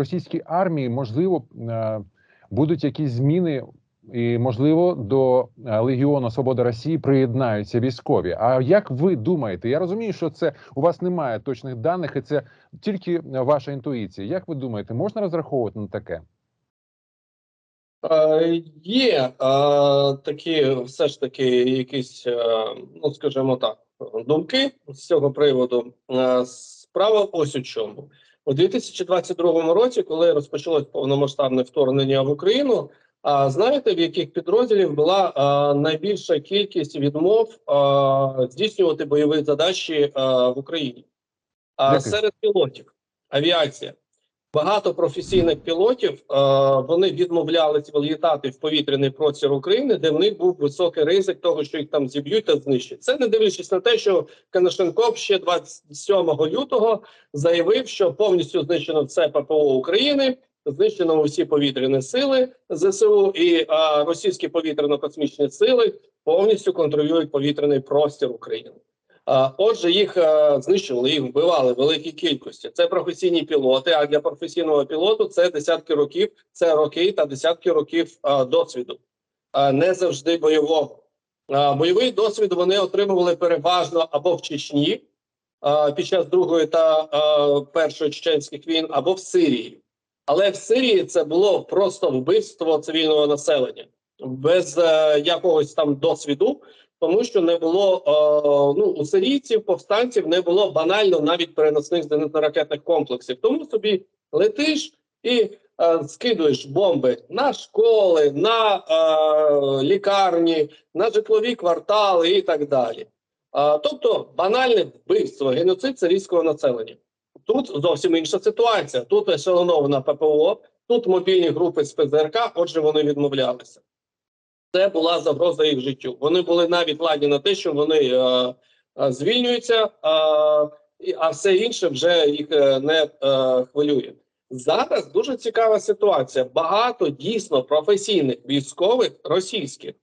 російській армії можливо е, будуть якісь зміни, і можливо до е, Легіону Свобода Росії приєднаються військові. А як ви думаєте? Я розумію, що це у вас немає точних даних, і це тільки ваша інтуїція. Як ви думаєте, можна розраховувати на таке? Е, Є е, такі, все ж таки, якісь, е, ну скажімо так, думки з цього приводу. Е, Справа ось у чому. У 2022 році, коли розпочалось повномасштабне вторгнення в Україну, а знаєте, в яких підрозділів була а, найбільша кількість відмов а, здійснювати бойові задачі а, в Україні? А серед пілотів авіація. Багато професійних пілотів а, вони відмовлялися літати в повітряний простір України, де в них був високий ризик того, що їх там зіб'ють та знищать. Це не дивлячись на те, що Канашенков ще 27 лютого заявив, що повністю знищено все ППО України, знищено усі повітряні сили ЗСУ і а, російські повітряно-космічні сили повністю контролюють повітряний простір України. А, отже, їх а, знищували, їх вбивали в великій кількості. Це професійні пілоти. А для професійного пілоту це десятки років, це роки та десятки років досвіду, а, не завжди бойового. Бойовий досвід вони отримували переважно або в Чечні під час другої та першої чеченських війн, або в Сирії. Але в Сирії це було просто вбивство цивільного населення без е, якогось там досвіду, тому що не було е, ну у сирійців, повстанців не було банально навіть переносних зенитно-ракетних комплексів. Тому собі летиш і е, скидуєш бомби на школи, на е, лікарні, на житлові квартали і так далі. Е, тобто банальне вбивство, геноцид сирійського населення. Тут зовсім інша ситуація. Тут ешелонована ППО, тут мобільні групи з ПЗРК, отже, вони відмовлялися. Це була загроза їх життю. Вони були навіть ладні на те, що вони е, е, звільнюються, е, і- а все інше вже їх е, не е, хвилює. Зараз дуже цікава ситуація. Багато дійсно професійних військових російських,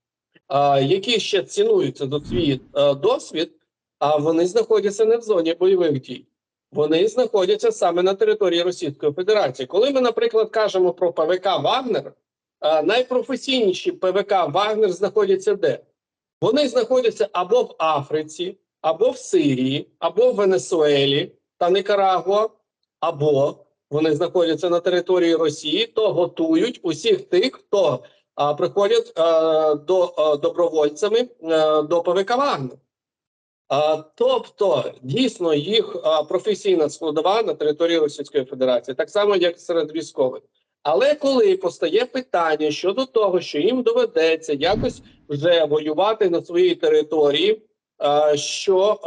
е, які ще цінуються за свій е, досвід, а вони знаходяться не в зоні бойових дій вони знаходяться саме на території Російської Федерації. Коли ми, наприклад, кажемо про ПВК Вагнер, найпрофесійніші ПВК Вагнер знаходяться де? Вони знаходяться або в Африці, або в Сирії, або в Венесуелі та Никарагуа, або вони знаходяться на території Росії, то готують усіх тих, хто а, приходять а, до а, добровольцями а, до ПВК Вагнер. А, тобто дійсно їх а, професійна складова на території Російської Федерації, так само як серед військових. Але коли постає питання щодо того, що їм доведеться якось вже воювати на своїй території, що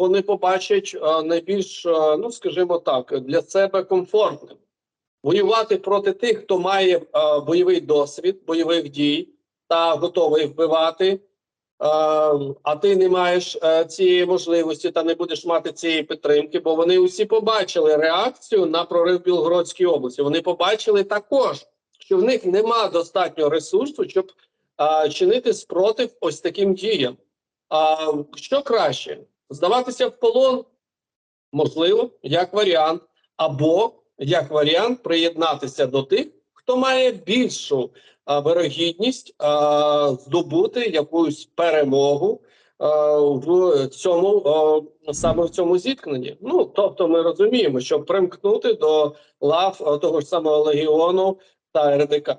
вони побачать найбільш, ну скажімо так, для себе комфортним воювати проти тих, хто має бойовий досвід бойових дій та готовий вбивати. Е, а ти не маєш е, цієї можливості та не будеш мати цієї підтримки, бо вони усі побачили реакцію на прорив Білгородській області. Вони побачили також, що в них нема достатньо ресурсу, щоб е, чинити спротив ось таким діям. А що краще здаватися в полон? Можливо, як варіант, або як варіант приєднатися до тих, хто має більшу вирогідність здобути якусь перемогу в цьому саме в цьому зіткненні. Ну тобто, ми розуміємо, що примкнути до лав того ж самого легіону та РДК.